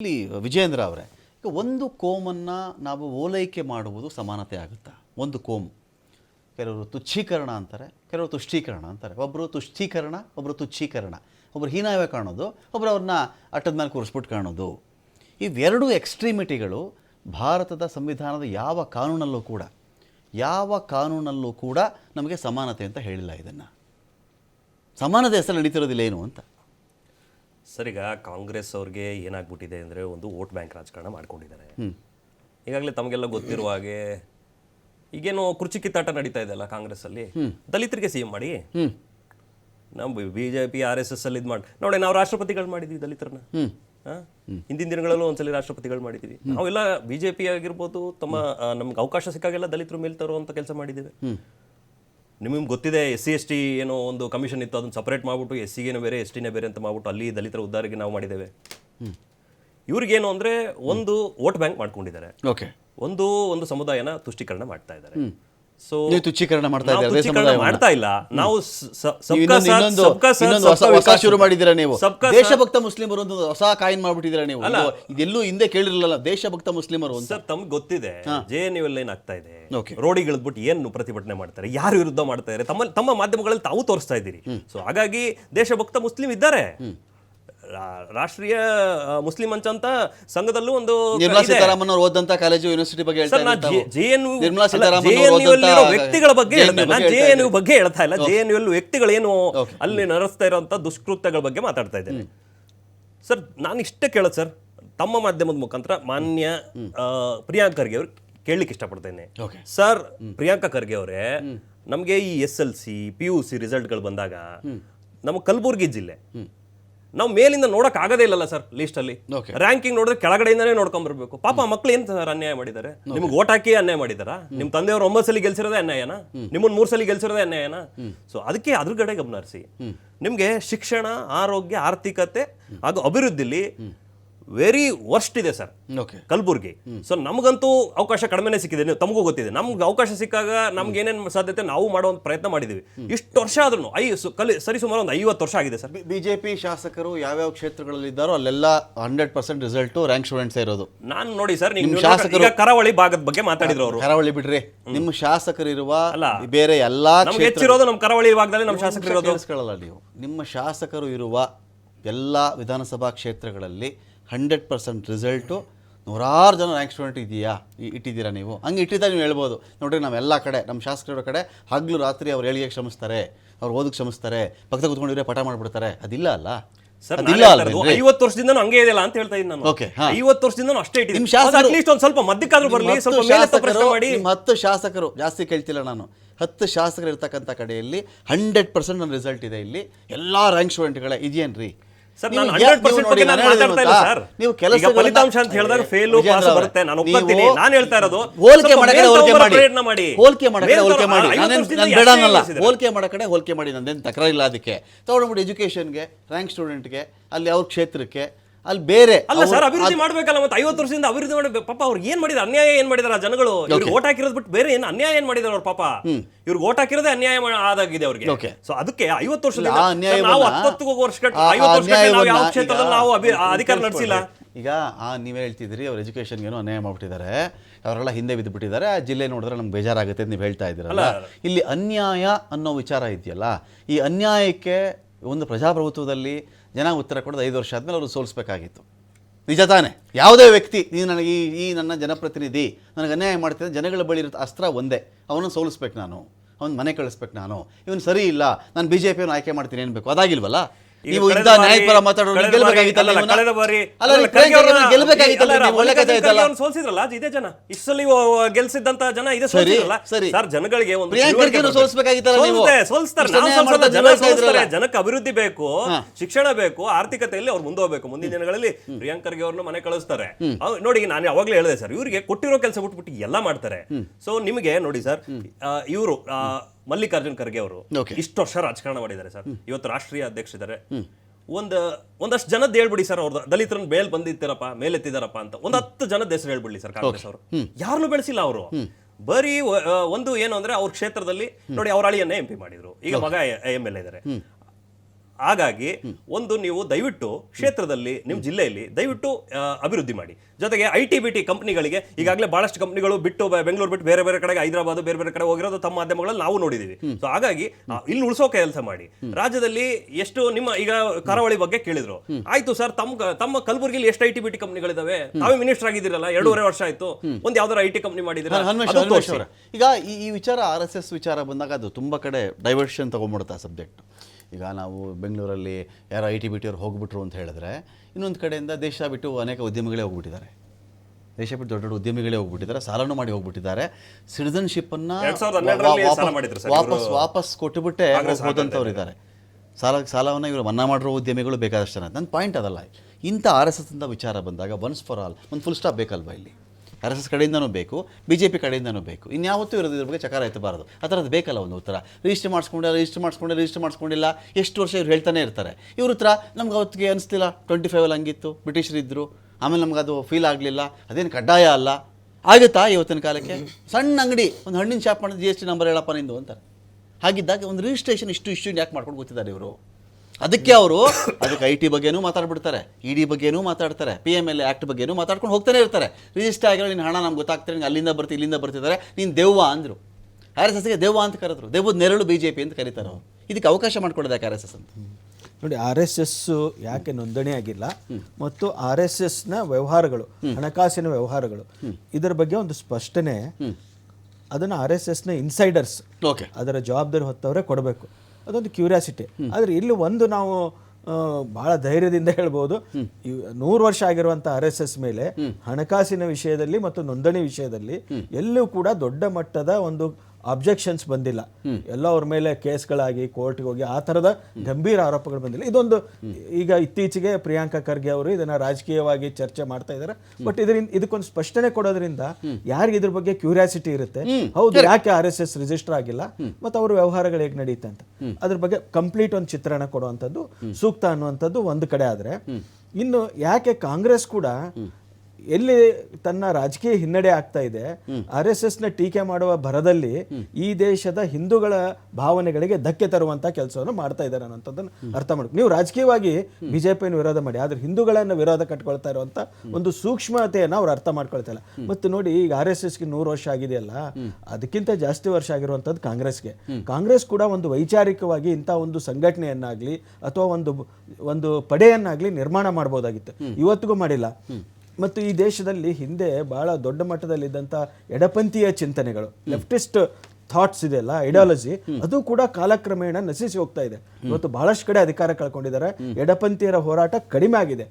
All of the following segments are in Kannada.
ಇಲ್ಲಿ ವಿಜೇಂದ್ರ ಅವರೇ ಒಂದು ಕೋಮನ್ನು ನಾವು ಓಲೈಕೆ ಮಾಡುವುದು ಸಮಾನತೆ ಆಗುತ್ತಾ? ಒಂದು ಕೋಮ್. ಕೆಲವರು ತುಚ್ಛೀಕರಣ ಅಂತಾರೆ, ಕೆಲವರು ತುಷ್ಟೀಕರಣ ಅಂತಾರೆ. ಒಬ್ಬರು ತುಷ್ಟೀಕರಣ ಒಬ್ಬರು ತುಚ್ಛೀಕರಣ. ಒಬ್ಬರು ಹೀನಾಯವಾಗಿ ಕಾಣೋದು ಒಬ್ಬರು ಅವ್ರನ್ನ ಅಟ್ಟದ ಮೇಲೆ ಕೂರಿಸ್ಬಿಟ್ಟು ಕಾಣೋದು. ಇವೆರಡು ಎಕ್ಸ್ಟ್ರೀಮಿಟಿಗಳು ಭಾರತದ ಸಂವಿಧಾನದ ಯಾವ ಕಾನೂನಲ್ಲೂ ಕೂಡ, ಯಾವ ಕಾನೂನಲ್ಲೂ ಕೂಡ ನಮಗೆ ಸಮಾನತೆ ಅಂತ ಹೇಳಿಲ್ಲ ಇದನ್ನು. ಸಮಾನತೆ ಹೆಸರು ನಡೀತಿರೋದಿಲ್ಲ ಏನು ಅಂತ? ಸರ್ ಈಗ ಕಾಂಗ್ರೆಸ್ ಅವ್ರಿಗೆ ಏನಾಗ್ಬಿಟ್ಟಿದೆ ಅಂದರೆ ಒಂದು ವೋಟ್ ಬ್ಯಾಂಕ್ ರಾಜಕಾರಣ ಮಾಡ್ಕೊಂಡಿದ್ದಾರೆ. ಈಗಾಗಲೇ ತಮಗೆಲ್ಲ ಗೊತ್ತಿರುವ ಹಾಗೆ ಈಗೇನು ಕುರ್ಚಿ ಕಿತ್ತಾಟ ನಡೀತಾ ಇದೆ ಅಲ್ಲ ಕಾಂಗ್ರೆಸ್ಸಲ್ಲಿ? ದಲಿತರಿಗೆ ಸಿ ಎಂ ಮಾಡಿ ನಮ್ಮ B J P R S S ಅಲ್ಲಿ ಇದು ಮಾಡಿ ನೋಡಿ ನಾವು ರಾಷ್ಟ್ರಪತಿಗಳು ಮಾಡಿದ್ವಿ ದಲಿತರನ್ನ. ಹಾ? ಹಿಂದಿನ ದಿನಗಳಲ್ಲೂ ಒಂದ್ಸಲಿ ರಾಷ್ಟ್ರಪತಿಗಳು ಮಾಡಿದ್ದೀವಿ ನಾವೆಲ್ಲ ಬಿ ಜೆ ಪಿ ಆಗಿರ್ಬೋದು ತಮ್ಮ ನಮ್ಗೆ ಅವಕಾಶ ಸಿಕ್ಕಾಗೆಲ್ಲ ದಲಿತರು ಮೇಲ್ ಅಂತ ಕೆಲಸ ಮಾಡಿದ್ದೇವೆ ನಿಮಗೆ ಗೊತ್ತಿದೆ ಎಸ್ ಸಿ ಎಸ್ ಟಿ ಏನೋ ಒಂದು ಕಮಿಷನ್ ಇತ್ತು ಅದನ್ನು ಸಪ್ರೇಟ್ ಮಾಡ್ಬಿಟ್ಟು ಎಸ್ ಸಿಗೇನೋ ಬೇರೆ ಎಸ್ ಟಿನೇ ಬೇರೆ ಅಂತ ಮಾಡ್ಬಿಟ್ಟು ಅಲ್ಲಿ ದಲಿತರ ಉದ್ದಾರಿಗೆ ನಾವು ಮಾಡಿದ್ದೇವೆ. ಇವ್ರಿಗೇನು ಅಂದರೆ ಒಂದು ವೋಟ್ ಬ್ಯಾಂಕ್ ಮಾಡ್ಕೊಂಡಿದ್ದಾರೆ. ಓಕೆ. ಒಂದು ಒಂದು ಸಮುದಾಯನ ತುಷ್ಟೀಕರಣ ಮಾಡ್ತಾ ಇದ್ದಾರೆ. ಸೊ ತುಚ್ಛೀಕರಣ ಮಾಡ್ತಾ ಇದ್ದೀರಾ? ಮಾಡ್ತಾ ಇಲ್ಲ. ನಾವು ಹೊಸ ಶುರು ಮಾಡಿದ್ದೀರಾ ನೀವು? ದೇಶಭಕ್ತ ಮುಸ್ಲಿಮರು ಒಂದು ಹೊಸ ಕಾಯಿನ್ ಮಾಡ್ಬಿಟ್ಟಿದ್ದೀರಾ ನೀವು? ಇದು- ಇದೆಲ್ಲೂ ಹಿಂದೆ ಕೇಳಿರಲಿಲ್ಲ ದೇಶಭಕ್ತ ಮುಸ್ಲಿಮರು ಅಂತ. ಸರ್ ತಮ್ಗೆ ಗೊತ್ತಿದೆ. ಜೆ ಎನ್ ಯು ಅಲ್ಲಿ ಏನಾಗ್ತಾ ಇದೆ. ರೋಡಿಗಿಳಿದ್ಬಿಟ್ಟು ಏನು ಪ್ರತಿಭಟನೆ ಮಾಡ್ತಾರೆ? ಯಾರು ವಿರುದ್ಧ ಮಾಡ್ತಾ ಇದ್ದಾರೆ ತಮ್ಮ ತಮ್ಮ ಮಾಧ್ಯಮಗಳಲ್ಲಿ ತಾವು ತೋರಿಸ್ತಾ ಇದ್ದೀರಿ. ಸೊ ಹಾಗಾಗಿ ದೇಶಭಕ್ತ ಮುಸ್ಲಿಂ ಇದ್ದಾರೆ. ರಾಷ್ಟ್ರೀಯ ಮುಸ್ಲಿಂ ಮಂಚ ಅಂತ ಸಂಘದಲ್ಲೂ ಒಂದು ನಿರ್ಮಲಾ. ಸೀತಾರಾಮನ್ ಅವರು ಓದಂತ ಕಾಲೇಜು ಯೂನಿವರ್ಸಿಟಿ ಬಗ್ಗೆ ಹೇಳ್ತಾ ನಿರ್ಮಲಾ ಸೀತಾರಾಮನ್ ವ್ಯಕ್ತಿಗಳ ಬಗ್ಗೆ ನಾನು ಜೆ ಎನ್ ಯು ಬಗ್ಗೆ ಹೇಳ್ತಾ ಇಲ್ಲ. ಜೆ ಎನ್ ಯು ವ್ಯಕ್ತಿಗಳು ಏನು ಅಲ್ಲಿ ನಡೆಸ್ತಾ ಇರೋಂಥ ದುಷ್ಕೃತ್ಯಗಳ ಬಗ್ಗೆ ಮಾತಾಡ್ತಾ ಇದ್ದೇನೆ. ಸರ್ ನಾನು ಇಷ್ಟೇ ಕೇಳೋದು ಸರ್ ತಮ್ಮ ಮಾಧ್ಯಮದ ಮುಖಾಂತರ ಮಾನ್ಯ ಪ್ರಿಯಾಂಕ ಖರ್ಗೆ ಅವ್ರು ಕೇಳಲಿಕ್ಕೆ ಇಷ್ಟಪಡ್ತೇನೆ. ಸರ್ ಪ್ರಿಯಾಂಕಾ ಖರ್ಗೆ ಅವರೇ ನಮಗೆ ಈ S L C P U C ರಿಸಲ್ಟ್ಗಳು ಬಂದಾಗ ನಮ್ಮ ಕಲಬುರಗಿ ಜಿಲ್ಲೆ ನಾವು ಮೇಲಿಂದ ನೋಡಕ್ ಆಗದೇ ಇಲ್ಲಲ್ಲ ಸರ್ ಲಿಸ್ಟ್ ಅಲ್ಲಿ. Okay. ರ್ಯಾಂಕಿಂಗ್ ನೋಡಿದ್ರೆ ಕೆಳಗಡೆಯಿಂದನೇ ನೋಡ್ಕೊಂಡ್ ಬರ್ಬೇಕು. ಪಾಪ ಮಕ್ಳು ಏನ್ ಸರ್ ಅನ್ಯಾಯ ಮಾಡಿದ್ದಾರೆ? ನಿಮ್ಗೆ ಓಟ್ ಹಾಕಿ ಅನ್ಯಾಯ ಮಾಡಿದಾರ ನಿಮ್ ತಂದೆಯವರು ಒಂಬತ್ತು ಸಲ ಗೆಲ್ಸಿರೋದೇ ಅನ್ಯಾಯನ? ನಿಮ್ಮನ್ನ ಮೂರ್ ಸಲ ಗೆಲ್ಸಿರೋದೇ ಅನ್ಯಾಯನ? ಸೊ ಅದಕ್ಕೆ ಅದ್ರ ಕಡೆ ಗಮನ ಹರಿಸಿ. ನಿಮ್ಗೆ ಶಿಕ್ಷಣ ಆರೋಗ್ಯ ಆರ್ಥಿಕತೆ ಹಾಗೂ ಅಭಿವೃದ್ಧಿಲಿ ವೆರಿ ವರ್ಸ್ಟ್ ಇದೆ ಸರ್ ಓಕೆ ಕಲಬುರ್ಗಿ. ಸೊ ನಮಗಂತೂ ಅವಕಾಶ ಕಡಿಮೆನೇ ಸಿಕ್ಕಿದೆ. ನೀವು ತಮಗೂ ಗೊತ್ತಿದೆ. ನಮ್ಗೆ ಅವಕಾಶ ಸಿಕ್ಕಾಗ ನಮ್ಗೆ ಏನೇನು ಸಾಧ್ಯತೆ ನಾವು ಮಾಡೋ ಒಂದು ಪ್ರಯತ್ನ ಮಾಡಿದ್ದೀವಿ ಇಷ್ಟು ವರ್ಷ ಆದ್ರೂ ಐ ಕಲಿ ಸರಿ ಸುಮಾರು ಒಂದು ಐವತ್ತು ವರ್ಷ ಆಗಿದೆ ಸರ್ ಬಿಜೆಪಿ ಶಾಸಕರು ಯಾವ್ಯಾವ ಕ್ಷೇತ್ರಗಳಲ್ಲಿದ್ದಾರೋ ಅಲ್ಲೆಲ್ಲ hundred percent result rank students ಇರೋದು. ನಾನು ನೋಡಿ ಸರ್ ನಿಮ್ಮ ಶಾಸಕರು- ಕರಾವಳಿ ಭಾಗದ ಬಗ್ಗೆ ಮಾತಾಡಿದ್ರು ಅವರು. ಕರಾವಳಿ ಬಿಡ್ರಿ. ನಿಮ್ಮ ಶಾಸಕರಿರುವ ಅಲ್ಲ. ಬೇರೆ ಎಲ್ಲಾ ನಮ್ಗೆ ಹೆಚ್ಚಿರೋದು ನಮ್ಮ ಕರಾವಳಿ ಭಾಗದಲ್ಲಿ ನಮ್ಮ ಶಾಸಕರು ಇರೋದು ನೀವು. ನಿಮ್ಮ ಶಾಸಕರು ಇರುವ ಎಲ್ಲ ವಿಧಾನಸಭಾ ಕ್ಷೇತ್ರಗಳಲ್ಲಿ ಹಂಡ್ರೆಡ್ ಪರ್ಸೆಂಟ್ ರಿಸಲ್ಟು. ನೂರಾರು ಜನ ರ್ಯಾಂಕ್ ಸ್ಟೂಡೆಂಟ್ ಇದೆಯಾ? ಇಟ್ಟಿದ್ದೀರಾ ನೀವು? ಹಂಗೆ ಇಟ್ಟಿದ್ದಾಗ ನೀವು ಹೇಳ್ಬೋದು. ನೋಡ್ರಿ ನಾವೆಲ್ಲ ಕಡೆ ನಮ್ಮ ಶಾಸಕರ ಕಡೆ ಹಗಲು ರಾತ್ರಿ ಅವ್ರು ಹೇಳಿಗೆ ಶ್ರಮಿಸ್ತಾರೆ ಅವ್ರು ಓದಕ್ಕೆ ಶ್ರಮಿಸ್ತಾರೆ ಪಕ್ಕ ಕುತ್ಕೊಂಡಿದ್ರೆ ಪಾಠ ಮಾಡಿಬಿಡ್ತಾರೆ. ಅದಿಲ್ಲ ಅಲ್ಲ? ಸರ್? ಐವತ್ತು ವರ್ಷದಿಂದ ಹಂಗೆ ಇದೆಯಲ್ಲ ಅಂತ ಹೇಳ್ತಾ ಇದ್ದೀನಿ ನಾನು. ಓಕೆ. ಐವತ್ತು ವರ್ಷದಿಂದ ಅಷ್ಟೇ ಇಟ್ಟಿ ಇಟ್ಟಿದ್ದೀನಿ ಶಾಸಕ ಅಟ್ಲೀಸ್ಟ್ ಒಂದು ಸ್ವಲ್ಪ ಮಧ್ಯಕ್ಕಾದ್ರೂ ಬರಲಿ ಸ್ವಲ್ಪ ಮೇಲೆ ಪ್ರಶ್ನೆ ಮಾಡಿ. ಹತ್ತು ಶಾಸಕರು ಜಾಸ್ತಿ ಕೇಳ್ತಿಲ್ಲ ನಾನು. ಹತ್ತು ಶಾಸಕರು ಇರ್ತಕ್ಕಂಥ ಕಡೆಯಲ್ಲಿ ಹಂಡ್ರೆಡ್ ಪರ್ಸೆಂಟ್ ನನ್ನ ರಿಸಲ್ಟ್ ಇದೆ ಇಲ್ಲಿ. ಎಲ್ಲಾ ರ್ಯಾಂಕ್ ಸ್ಟೂಡೆಂಟ್ಗಳೇ ಇದೆಯೇನ್ರಿ ಸರ್, ನಾನು 100% ನೀವು ಬಗ್ಗೆ ನಾನು ಮಾತಾಡ್ತಾ ಇಲ್ಲ, ಸರ್. ನೀವು ಕೆಲಸ ಫಲಿತಾಂಶ ಅಂತ ಹೇಳಿದಾಗ ಫೇಲ್ ಪಾಸ್ ಬರುತ್ತೆ, ನಾನು ಒಪ್ಪತ್ತೀನಿ ನಾನು ಹೇಳ್ತಾ ಇರೋದು, ಹೋಲಿಕೆ ಮಾಡಕಡೆ ಹೋಲಿಕೆ ಮಾಡಿ. ಹೋಲಿಕೆ ಮಾಡೋ ಕಡೆ ಮೇಲ್ ಹೋಲಿಕೆ ಮಾಡಿ ನಾನು ಬೇಡ ಅನ್ನಲ್ಲ. ಹೋಲಿಕೆ ಮಾಡೋ ಕಡೆ ಹೋಲಿಕೆ ಮಾಡಿ ನಂದೇನು ತಕರಾರಿಲ್ಲ ಅದಕ್ಕೆ ತಗೊಂಡ್ಬಿಟ್ಟು ಎಜುಕೇಷನ್ಗೆ ರ್ಯಾಂಕ್ ಸ್ಟೂಡೆಂಟ್ಗೆ ಅಲ್ಲಿ ಅವ್ರ ಕ್ಷೇತ್ರಕ್ಕೆ ಅಲ್ಲಿ ಬೇರೆ ಅಲ್ಲ ಸರ್ ಅಭಿವೃದ್ಧಿ ಮಾಡ್ಬೇಕಲ್ಲ ಮತ್ತೆ ಐವತ್ತು ವರ್ಷದಿಂದ ಅಭಿವೃದ್ಧಿ ಮಾಡಬೇಕು ಪಾಪ ಅವ್ರು ಏನ್ ಮಾಡಿದ್ರು? ಅನ್ಯಾಯ ಏನ್ ಮಾಡಿದಾರೆ ಆ ಜನಗಳು? ಇವ್ರಿಗೆ ಓಟ್ ಹಾಕಿರೋದು ಬಿಟ್ಟು ಬೇರೆ ಏನು ಅನ್ಯಾಯ ಏನ್ ಮಾಡಿದಾರೆ ಅವ್ರ ಪಾಪ? ಇವ್ರಿಗೆ ಓಟ್ ಹಾಕಿರೋದೇ ಅನ್ಯಾಯ ಆದಾಗಿದೆ ಅವ್ರಿಗೆ. ಸೊ ಅದಕ್ಕೆ ಐವತ್ತು ವರ್ಷದಿಂದ ನಾವು ಹತ್ತತ್ತು ವರ್ಷ ಐವತ್ತು ವರ್ಷ ನಾವು ಯಾವ ಕ್ಷೇತ್ರದಲ್ಲಿ ನಾವು ಅಧಿಕಾರ ನಡೆಸಿಲ್ಲ. ಈಗ ಆ ನೀವೇ ಹೇಳ್ತಿದ್ರಿ ಅವ್ರ ಎಜುಕೇಷನ್ಗೇನೋ ಅನ್ಯಾಯ ಮಾಡ್ಬಿಟ್ಟಿದ್ದಾರೆ. ಅವರೆಲ್ಲ ಹಿಂದೆ ಬಿದ್ದು ಬಿಟ್ಟಿದ್ದಾರೆ ಆ ಜಿಲ್ಲೆ ನೋಡಿದ್ರೆ ನಮ್ಗೆ ಬೇಜಾರಾಗುತ್ತೆ ನೀವು ಹೇಳ್ತಾ ಇದ್ದೀರಲ್ಲ. ಇಲ್ಲಿ ಅನ್ಯಾಯ ಅನ್ನೋ ವಿಚಾರ ಇದೆಯಲ್ಲ. ಈ ಅನ್ಯಾಯಕ್ಕೆ ಒಂದು ಪ್ರಜಾಪ್ರಭುತ್ವದಲ್ಲಿ ಜನ ಉತ್ತರ ಕೊಡೋದು ಐದು ವರ್ಷ ಆದಮೇಲೆ ಅವರು ಸೋಲಿಸ್ಬೇಕಾಗಿತ್ತು. ನಿಜ ತಾನೆ. ಯಾವುದೇ ವ್ಯಕ್ತಿ, ನೀನು ನನಗೆ ಈ ಈ ನನ್ನ ಜನಪ್ರತಿನಿಧಿ, ನನಗೆ ಅನ್ಯಾಯ ಮಾಡ್ತೀನಿ ಜನಗಳ ಬಳಿ ಇರೋ ಅಸ್ತ್ರ ಒಂದೇ. ಅವನನ್ನು ಸೋಲಿಸ್ಬೇಕು ನಾನು. ಅವನ ಮನೆ ಕಳಿಸ್ಬೇಕು ನಾನು. ಇವನು ಸರಿ ಇಲ್ಲ, ನಾನು ಬಿ ಜೆ ಪಿಯನ್ನು ಆಯ್ಕೆ ಮಾಡ್ತೀನಿ ಅನ್ಬೇಕು ಅದಾಗಿಲ್ವಲ್ಲ? ನೀವು ಇಂಥ ನ್ಯಾಯಪರ ಮಾತಾಡೋರು ಬಾರಿ- ಕಳೆದ ಬಾರಿ ನೀವು ಒಳ್ಳೆ ಕಥೆ ಮಲ್ಲಿಕಾರ್ಜುನ ಆಯ್ತಲ್ಲ ಸೋಲ್ಸಿದ್ರಲ್ಲ ಇದೇ ಜನ. ಇಷ್ಟಲ್ಲಿ ಗೆಲ್ಸಿದ್ದಂತ ಜನ ಇದೆ ಸೋಲ್ಸಿದ್ರಲ್ಲ? ಸರಿ. ಸರ್ ಜನಗಳಿಗೆ ಒಂದು ಪ್ರಿಯಾಂಕ್ ತಿಳುವಳಿಕೆ ಖರ್ಗೆನೂ ಸೋಲ್ಸ್ಬೇಕಾಗಿತ್ತಲ್ಲ ನೀವು? ಸೋಲ್ಸ್ತೆ, ಸೋಲ್ಸ್ತಾರೆ. ಜನ ಸೋಲ್ಸ್ತಾರೆ. ಜನಕ್ಕೆ ಅಭಿವೃದ್ಧಿ ಬೇಕು ಶಿಕ್ಷಣ ಬೇಕು ಆರ್ಥಿಕತೆಯಲ್ಲಿ ಅವ್ರು ಮುಂದೆ ಹೋಗ್ಬೇಕು ಮುಂದಿನ ದಿನಗಳಲ್ಲಿ ಪ್ರಿಯಾಂಕರ್ಗೆ ಅವ್ರನ್ನ ಮನೆ ಕಳಿಸ್ತಾರೆ. ನೋಡಿ ನಾನು ಯಾವಾಗಲೇ ಹೇಳಿದೆ ಸರ್ ಇವರಿಗೆ ಕೊಟ್ಟಿರೋ ಕೆಲಸ ಬಿಟ್ಬಿಟ್ಟು ಎಲ್ಲ ಮಾಡ್ತಾರೆ. ಸೊ ನಿಮಗೆ ನೋಡಿ ಸರ್ ಇವರು ಮಲ್ಲಿಕಾರ್ಜುನ್ ಖರ್ಗೆ ಅವರು. ಇಷ್ಟು ವರ್ಷ ರಾಜಕಾರಣ ಮಾಡಿದ್ದಾರೆ ಸರ್ ಇವತ್ತು ರಾಷ್ಟ್ರೀಯ ಅಧ್ಯಕ್ಷ ಅಧ್ಯಕ್ಷರಿದ್ದಾರೆ ಒಂದು ಒಂದಷ್ಟು ಜನದ ಹೇಳ್ಬಿಡಿ ಸರ್ ಅವ್ರದ್ದು ದಲಿತರನ್ನ ಬೇಲ್ ಬಂದಿತ್ತಿರಪ್ಪ ಮೇಲೆತ್ತಿದಾರಪ್ಪ ಅಂತ. ಒಂದು ಹತ್ತು ಜನದ ಹೆಸರು ಹೇಳ್ಬಿಡಿ ಸರ್ ಕಾಂಗ್ರೆಸ್ ಅವರು. ಯಾರನ್ನು ಬೆಳೆಸಿಲ್ಲ ಅವರು. ಬರೀ ಒಂದು ಏನು ಅಂದ್ರೆ ಅವ್ರ ಕ್ಷೇತ್ರದಲ್ಲಿ ನೋಡಿ ಅವ್ರ ಅಳಿಯನ್ನೇ ಎಂ ಪಿ ಮಾಡಿದ್ರು. ಈಗ ಮಗ ಎಂ ಎಲ್ ಎ ಇದ್ದಾರೆ ಹಾಗಾಗಿ ಒಂದು ನೀವು ದಯವಿಟ್ಟು ಕ್ಷೇತ್ರದಲ್ಲಿ ನಿಮ್ಮ ಜಿಲ್ಲೆಯಲ್ಲಿ ದಯವಿಟ್ಟು ಅಭಿವೃದ್ಧಿ ಮಾಡಿ. ಜೊತೆಗೆ ಐ ಟಿ ಬಿ ಟಿ ಕಂಪ್ನಿಗಳಿಗೆ ಈಗಾಗಲೇ ಬಹಳಷ್ಟು ಕಂಪ್ನಿಗಳು ಬಿಟ್ಟು ಬೆಂಗಳೂರು ಬಿಟ್ಟು ಬೇರೆ ಬೇರೆ ಕಡೆಗೆ ಹೈದರಾಬಾದ್ ಬೇರೆ ಬೇರೆ ಕಡೆ ಹೋಗಿರೋದು ತಮ್ಮ ಮಾಧ್ಯಮಗಳಲ್ಲಿ ನಾವು ನೋಡಿದೀವಿ. ಸೊ ಹಾಗಾಗಿ ಇಲ್ಲಿ ಉಳಿಸೋ ಕೆಲಸ ಮಾಡಿ. ರಾಜ್ಯದಲ್ಲಿ ಎಷ್ಟು ನಿಮ್ಮ ಈಗ ಕರಾವಳಿ ಬಗ್ಗೆ ಕೇಳಿದ್ರು. ಆಯ್ತು ಸರ್ ತಮ್ಮ ತಮ್ಮ ಕಲಬುರಗಿಲಿ ಎಷ್ಟು ಐ ಟಿ ಬಿ ಟಿ ಕಂಪ್ನಿಗಳಿದಾವೆ? ತಾವೇ ಮಿನಿಸ್ಟರ್ ಆಗಿದ್ದೀರಲ್ಲ ಎರಡೂವರೆ ವರ್ಷ ಆಯ್ತು. ಒಂದ್ ಯಾವ್ದಾರ ಐ ಟಿ ಕಂಪ್ನಿ ಮಾಡಿದಿರಾ ಈಗ ಈ ಈ ವಿಚಾರ ಆರ್ ಎಸ್ ಎಸ್ ವಿಚಾರ ಬಂದಾಗ ಅದು ತುಂಬಾ ಕಡೆ ಡೈವರ್ಷನ್ ತಗೊಂಡ್ಬಿಡುತ್ತೆ ಆ ಸಬ್ಜೆಕ್ಟ್ ಈಗ ನಾವು ಬೆಂಗಳೂರಲ್ಲಿ ಯಾರೋ ಐ ಟಿ ಬಿ ಟಿ ಅವ್ರು ಹೋಗ್ಬಿಟ್ರು ಅಂತ ಹೇಳಿದ್ರೆ ಇನ್ನೊಂದು ಕಡೆಯಿಂದ ದೇಶ ಬಿಟ್ಟು ಅನೇಕ ಉದ್ಯಮಿಗಳೇ ಹೋಗ್ಬಿಟ್ಟಿದ್ದಾರೆ. ದೇಶ ಬಿಟ್ಟು ದೊಡ್ಡ ದೊಡ್ಡ ಉದ್ಯಮಿಗಳೇ ಹೋಗ್ಬಿಟ್ಟಿದ್ದಾರೆ ಸಾಲನೂ ಮಾಡಿ ಹೋಗ್ಬಿಟ್ಟಿದ್ದಾರೆ. ಸಿಟಿಸನ್ಶಿಪ್ಪನ್ನು ಎರಡ್ ಸಾವಿರದ ಹನ್ನೆರಡರಲ್ಲಿ ಸಾಲ ಮಾಡಿದ್ರು ಸರ್ ವಾಪಸ್ ವಾಪಸ್ ಕೊಟ್ಟುಬಿಟ್ಟೆ ಹೋದಂಥವ್ರು ಇದ್ದಾರೆ ಸಾಲ ಸಾಲವನ್ನು ಇವರು ಮನ್ನಾ ಮಾಡಿರೋ ಉದ್ಯಮಿಗಳು ಬೇಕಾದಷ್ಟು ಜನ ನನ್ನ ಪಾಯಿಂಟ್ ಅದಲ್ಲ. ಇಂಥ ಆರ್ ಎಸ್ ಎಸ್ ಅಂತ ವಿಚಾರ ಬಂದಾಗ ಒನ್ಸ್ ಫಾರ್ ಆಲ್ ಒಂದು ಫುಲ್ ಸ್ಟಾಪ್ ಬೇಕಲ್ವಾ ಇಲ್ಲಿ? ಆರ್ ಎಸ್ ಎಸ್ ಕಡೆಯಿಂದನೂ ಬೇಕು, ಬಿ ಜೆ ಪಿ ಕಡೆಯಿಂದನೂ ಬೇಕು. ಇನ್ಯಾವತ್ತೂ ಇರೋದು ಇದ್ರ ಬಗ್ಗೆ ಚಕಾರ ಎತ್ತಬಾರದು. ಆ ಥರದ್ದು ಬೇಕಲ್ಲ ಒಂದು ಉತ್ತರ. ರಿಜಿಸ್ಟರ್ ಮಾಡಿಸ್ಕೊಂಡೆ ರಿಜಿಸ್ಟರ್ ಮಾಡಿಸ್ಕೊಂಡೆ ರಿಜಿಸ್ಟರ್ ಮಾಡಿಸ್ಕೊಂಡಿಲ್ಲ. ಎಷ್ಟು ವರ್ಷ ಇವ್ರು ಹೇಳ್ತಾನೆ ಇರ್ತಾರೆ. ಇವ್ರ ಹತ್ರ ನಮ್ಗೆ ಅವತ್ತಿಗೆ ಅನಿಸ್ತಿಲ್ಲ ಟ್ವೆಂಟಿ ಫೈವಲ್ಲಿ ಹಂಗಿತ್ತು, ಬ್ರಿಟಿಷರು ಇದ್ದರು ಆಮೇಲೆ ನಮ್ಗೆ ಅದು ಫೀಲ್ ಆಗಲಿಲ್ಲ. ಅದೇನು ಕಡ್ಡಾಯ ಅಲ್ಲ. ಆಗುತ್ತಾ ಇವತ್ತಿನ ಕಾಲಕ್ಕೆ? ಸಣ್ಣ ಅಂಗಡಿ, ಒಂದು ಹಣ್ಣಿನ ಶಾಪ್ ಮಾಡಿದ್ರೆ ಜಿ ಎಸ್ ಟಿ ನಂಬರ್ ಹೇಳಪ್ಪ ನಿಂದು ಅಂತಾರೆ. ಹಾಗಿದ್ದಾಗ ಒಂದು ರಿಜಿಸ್ಟ್ರೇಷನ್ ಇಷ್ಟು ಇಶ್ಯೂ ಯಾಕೆ ಮಾಡ್ಕೊಂಡು ಗೊತ್ತಿದ್ದಾರೆ ಇವರು? ಅದಕ್ಕೆ ಅವರು ಅದಕ್ಕೆ ಐ ಟಿ ಬಗ್ಗೆನೂ ಮಾತಾಡ್ಬಿಡ್ತಾರೆ ಇ ಡಿ ಬಗ್ಗೆನೂ ಮಾತಾಡ್ತಾರೆ ಪಿ ಎಂ ಎಲ್ ಆ್ಯಕ್ಟ್ ಬಗ್ಗೆನೂ ಮಾತಾಡ್ಕೊಂಡು ಹೋಗ್ತಾನೆ ಇರ್ತಾರೆ. ರಿಜಿಸ್ಟರ್ ಆಗಿರೋ ನಿನ್ನ ಹಣ ನಮ್ಗೆ ಗೊತ್ತಾಗ್ತಾರೆ ಅಲ್ಲಿಂದ ಬರ್ತಿ ಇಲ್ಲಿಂದ ಬರ್ತಿದ್ದಾರೆ ನೀನು ದೆವ್ವ ಅಂದರು. ಆರ್ ಎಸ್ ಎಸ್ಗೆ ದೆವ್ವ ಅಂತ ಕರೆದ್ರು ದೆವ್ವದ ನೆರಳು ಬಿ ಜೆ ಪಿ ಅಂತ ಕರೀತಾರೆ ಅವರು. ಇದಕ್ಕೆ ಅವಕಾಶ ಮಾಡಿಕೊಡೋದಕ್ಕೆ ಆರ್ ಎಸ್ ಎಸ್ ಅಂತ. ನೋಡಿ ಆರ್ ಎಸ್ ಎಸ್ ಯಾಕೆ ನೋಂದಣಿ ಆಗಿಲ್ಲ ಮತ್ತು ಆರ್ ಎಸ್ ಎಸ್ನ ವ್ಯವಹಾರಗಳು ಹಣಕಾಸಿನ ವ್ಯವಹಾರಗಳು ಇದರ ಬಗ್ಗೆ ಒಂದು ಸ್ಪಷ್ಟನೆ ಅದನ್ನು ಆರ್ ಎಸ್ ಎಸ್ನ ಇನ್ಸೈಡರ್ಸ್ ಓಕೆ ಅದರ ಜವಾಬ್ದಾರಿ ಹೊತ್ತವರೇ ಕೊಡಬೇಕು. ಅದೊಂದು ಕ್ಯೂರಿಯಾಸಿಟಿ ಆದರೆ ಇಲ್ಲಿ ಒಂದು ನಾವು ಬಹಳ ಧೈರ್ಯದಿಂದ ಹೇಳ್ಬೋದು. ನೂರು ವರ್ಷ ಆಗಿರುವಂಥ ಆರ್ ಎಸ್ ಎಸ್ ಮೇಲೆ ಹಣಕಾಸಿನ ವಿಷಯದಲ್ಲಿ ಮತ್ತು ನೋಂದಣಿ ವಿಷಯದಲ್ಲಿ ಎಲ್ಲೂ ಕೂಡ ದೊಡ್ಡ ಮಟ್ಟದ ಒಂದು ಅಬ್ಜೆಕ್ಷನ್ಸ್ ಬಂದಿಲ್ಲ. ಎಲ್ಲ ಅವ್ರ ಮೇಲೆ ಕೇಸ್ಗಳಾಗಿ ಕೋರ್ಟ್ಗೆ ಹೋಗಿ ಆ ಥರದ ಗಂಭೀರ ಆರೋಪಗಳು ಬಂದಿಲ್ಲ. ಇದೊಂದು ಈಗ ಇತ್ತೀಚೆಗೆ ಪ್ರಿಯಾಂಕಾ ಖರ್ಗೆ ಅವರು ಇದನ್ನ ರಾಜಕೀಯವಾಗಿ ಚರ್ಚೆ ಮಾಡ್ತಾ ಇದ್ದಾರೆ. ಬಟ್ ಇದರಿಂದ ಇದಕ್ಕೊಂದು ಸ್ಪಷ್ಟನೆ ಕೊಡೋದ್ರಿಂದ ಯಾರಿಗೆ ಇದ್ರ ಬಗ್ಗೆ ಕ್ಯೂರಿಯಾಸಿಟಿ ಇರುತ್ತೆ? ಹೌದು ಯಾಕೆ ಆರ್ ಎಸ್ ಎಸ್ ರಿಜಿಸ್ಟರ್ ಆಗಿಲ್ಲ? ಮತ್ತು ಅವ್ರ ವ್ಯವಹಾರಗಳು ಹೇಗೆ ನಡೆಯುತ್ತೆ ಅಂತ. ಅದ್ರ ಬಗ್ಗೆ ಕಂಪ್ಲೀಟ್ ಒಂದು ಚಿತ್ರಣ ಕೊಡುವಂಥದ್ದು ಸೂಕ್ತ ಅನ್ನುವಂಥದ್ದು ಒಂದು ಕಡೆ ಆದರೆ ಇನ್ನು ಯಾಕೆ ಕಾಂಗ್ರೆಸ್ ಕೂಡ ಎಲ್ಲಿ ತನ್ನ ರಾಜಕೀಯ ಹಿನ್ನಡೆ ಆಗ್ತಾ ಇದೆ ಆರ್ ಎಸ್ ಎಸ್ನ ಟೀಕೆ ಮಾಡುವ ಭರದಲ್ಲಿ ಈ ದೇಶದ ಹಿಂದೂಗಳ ಭಾವನೆಗಳಿಗೆ ಧಕ್ಕೆ ತರುವಂತ ಕೆಲಸವನ್ನು ಮಾಡ್ತಾ ಇದ್ದಾರೆ ಅನ್ನೋದನ್ನ ಅರ್ಥ ಮಾಡಿ ನೀವು ರಾಜಕೀಯವಾಗಿ ಬಿಜೆಪಿಯನ್ನು ವಿರೋಧ ಮಾಡಿ ಆದ್ರೆ ಹಿಂದೂಗಳನ್ನ ವಿರೋಧ ಕಟ್ಕೊಳ್ತಾ ಇರುವಂತ ಒಂದು ಸೂಕ್ಷ್ಮತೆಯನ್ನು ಅವ್ರು ಅರ್ಥ ಮಾಡ್ಕೊಳ್ತಾ ಇಲ್ಲ. ಮತ್ತು ನೋಡಿ ಈಗ ಆರ್ ಎಸ್ ಎಸ್ಗೆ ನೂರು ವರ್ಷ ಆಗಿದೆಯಲ್ಲ ಅದಕ್ಕಿಂತ ಜಾಸ್ತಿ ವರ್ಷ ಆಗಿರುವಂತದ್ದು ಕಾಂಗ್ರೆಸ್ಗೆ. ಕಾಂಗ್ರೆಸ್ ಕೂಡ ಒಂದು ವೈಚಾರಿಕವಾಗಿ ಇಂಥ ಒಂದು ಸಂಘಟನೆಯನ್ನಾಗ್ಲಿ ಅಥವಾ ಒಂದು ಒಂದು ಪಡೆಯನ್ನಾಗ್ಲಿ ನಿರ್ಮಾಣ ಮಾಡಬಹುದಾಗಿತ್ತು ಇವತ್ತಿಗೂ ಮಾಡಿಲ್ಲ. ಮತ್ತು ಈ ದೇಶದಲ್ಲಿ ಹಿಂದೆ ಬಹಳ ದೊಡ್ಡ ಮಟ್ಟದಲ್ಲಿದ್ದಂಥ ಎಡಪಂಥೀಯ ಚಿಂತನೆಗಳು ಲೆಫ್ಟಿಸ್ಟ್ ಥಾಟ್ಸ್ ಇದೆಯಲ್ಲ ಐಡಿಯಾಲಜಿ ಅದು ಕೂಡ ಕಾಲಕ್ರಮೇಣ ನಶಿಸಿ ಹೋಗ್ತಾ ಇದೆ. ಇವತ್ತು ಬಹಳಷ್ಟು ಕಡೆ ಅಧಿಕಾರ ಕಳ್ಕೊಂಡಿದ್ದಾರೆ. ಎಡಪಂಥೀಯರ ಹೋರಾಟ ಕಡಿಮೆ ಆಗಿದೆ.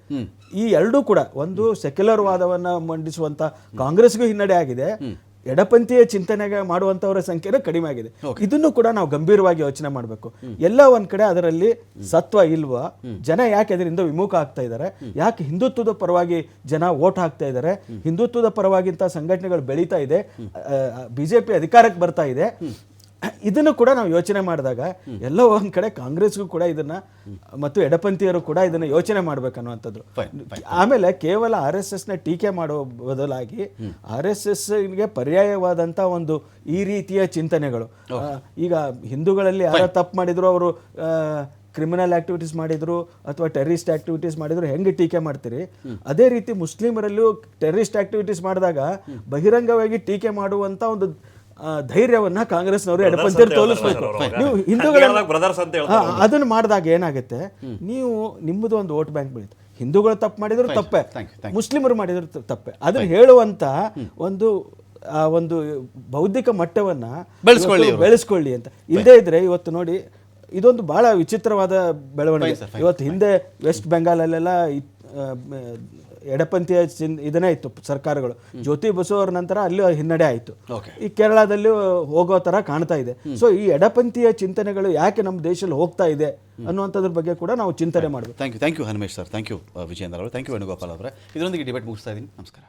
ಈ ಎರಡೂ ಕೂಡ ಒಂದು ಸೆಕ್ಯುಲರ್ ವಾದವನ್ನ ಮಂಡಿಸುವಂತ ಕಾಂಗ್ರೆಸ್ಗೂ ಹಿನ್ನಡೆ ಆಗಿದೆ. ಎಡಪಂಥೀಯ ಚಿಂತನೆಗೆ ಮಾಡುವಂತವರ ಸಂಖ್ಯೆನೂ ಕಡಿಮೆ ಆಗಿದೆ. ಇದನ್ನು ಕೂಡ ನಾವು ಗಂಭೀರವಾಗಿ ಯೋಚನೆ ಮಾಡಬೇಕು. ಎಲ್ಲ ಒಂದ್ ಕಡೆ ಅದರಲ್ಲಿ ಸತ್ವ ಇಲ್ವಾ? ಜನ ಯಾಕೆ ಅದರಿಂದ ವಿಮುಖ ಆಗ್ತಾ ಇದ್ದಾರೆ ಯಾಕೆ ಹಿಂದುತ್ವದ ಪರವಾಗಿ ಜನ ವೋಟ್ ಹಾಕ್ತಾ ಇದ್ದಾರೆ ಹಿಂದುತ್ವದ ಪರವಾಗಿಂತ ಸಂಘಟನೆಗಳು ಬೆಳೀತಾ ಇದೆ. ಬಿಜೆಪಿ ಅಧಿಕಾರಕ್ಕೆ ಬರ್ತಾ ಇದೆ. ಇದನ್ನು ಕೂಡ ನಾವು ಯೋಚನೆ ಮಾಡಿದಾಗ ಎಲ್ಲ ಒಂದ್ ಕಡೆ ಕಾಂಗ್ರೆಸ್ಗೂ ಕೂಡ ಇದನ್ನ ಮತ್ತು ಎಡಪಂಥೀಯರು ಕೂಡ ಇದನ್ನ ಯೋಚನೆ ಮಾಡ್ಬೇಕನ್ನುವಂಥದ್ದು. ಆಮೇಲೆ ಕೇವಲ ಆರ್ ಎಸ್ ಎಸ್ನ ಟೀಕೆ ಮಾಡುವ ಬದಲಾಗಿ ಆರ್ ಎಸ್ ಎಸ್ಗೆ ಪರ್ಯಾಯವಾದಂಥ ಒಂದು ಈ ರೀತಿಯ ಚಿಂತನೆಗಳು. ಈಗ ಹಿಂದೂಗಳಲ್ಲಿ ಯಾರ ತಪ್ಪು ಮಾಡಿದ್ರು ಅವರು ಕ್ರಿಮಿನಲ್ ಆಕ್ಟಿವಿಟೀಸ್ ಮಾಡಿದ್ರು ಅಥವಾ ಟೆರರಿಸ್ಟ್ ಆಕ್ಟಿವಿಟೀಸ್ ಮಾಡಿದ್ರು ಹೆಂಗೆ ಟೀಕೆ ಮಾಡ್ತೀರಿ? ಅದೇ ರೀತಿ ಮುಸ್ಲಿಮರಲ್ಲೂ ಟೆರರಿಸ್ಟ್ ಆಕ್ಟಿವಿಟೀಸ್ ಮಾಡಿದಾಗ ಬಹಿರಂಗವಾಗಿ ಟೀಕೆ ಮಾಡುವಂತ ಒಂದು ಧೈರ್ಯವನ್ನ ಕಾಂಗ್ರೆಸ್ನವರು ಎಡಪಂಥರು ತೋರಿಸ್ಬೇಕು. ನೀವು ಹಿಂದೂಗಳ ಬ್ರದರ್ಸ್ ಅಂತ ಹಾ, ಅದನ್ನ ಮಾಡಿದಾಗ ಏನಾಗುತ್ತೆ? ನೀವು ನಿಮ್ಮದು ಒಂದು ವೋಟ್ ಬ್ಯಾಂಕ್ ಬೆಳೀತು ಹಿಂದೂಗಳು ತಪ್ಪು ಮಾಡಿದ್ರು ತಪ್ಪೆ. ಮುಸ್ಲಿಮರು ಮಾಡಿದ್ರು ತಪ್ಪೆ. ಅದನ್ನ ಹೇಳುವಂತ ಒಂದು ಆ ಒಂದು ಬೌದ್ಧಿಕ ಮಟ್ಟವನ್ನ ಬೆಳೆಸ್ಕೊಳ್ಳಿ ಬೆಳೆಸ್ಕೊಳ್ಳಿ ಅಂತ. ಇಲ್ಲದೇ ಇದ್ರೆ ಇವತ್ತು ನೋಡಿ ಇದೊಂದು ಬಹಳ ವಿಚಿತ್ರವಾದ ಬೆಳವಣಿಗೆ. ಇವತ್ತು ಹಿಂದೆ ವೆಸ್ಟ್ ಬೆಂಗಾಲಲ್ಲೆಲ್ಲ ಎಡಪಂಥೀಯ ಚಿನ್ ಇದನ್ನೇ ಇತ್ತು ಸರ್ಕಾರಗಳು. ಜ್ಯೋತಿ ಬಸು ಅವ್ರ ನಂತರ ಅಲ್ಲಿ ಹಿನ್ನಡೆ ಆಯಿತು. ಈ ಕೇರಳದಲ್ಲಿ ಹೋಗೋ ಥರ ಕಾಣ್ತಾ ಇದೆ. ಸೊ ಈ ಎಡಪಂಥೀಯ ಚಿಂತನೆಗಳು ಯಾಕೆ ನಮ್ಮ ದೇಶದಲ್ಲಿ ಹೋಗ್ತಾ ಇದೆ ಅನ್ನುವಂಥದ್ರ ಬಗ್ಗೆ ಕೂಡ ನಾವು ಚಿಂತನೆ ಮಾಡಬೇಕು. Thank you thank you Hanumesh sir thank you Vijendra ಅವರು. ಥ್ಯಾಂಕ್ ಯು ವೇಣುಗೋಪಾಲ್ ಅವರೇ. ಇದರೊಂದಿಗೆ ಡಿಬೇಟ್ ಮುಗಿಸ್ತಾ ಇದ್ದೀನಿ. ನಮಸ್ಕಾರ.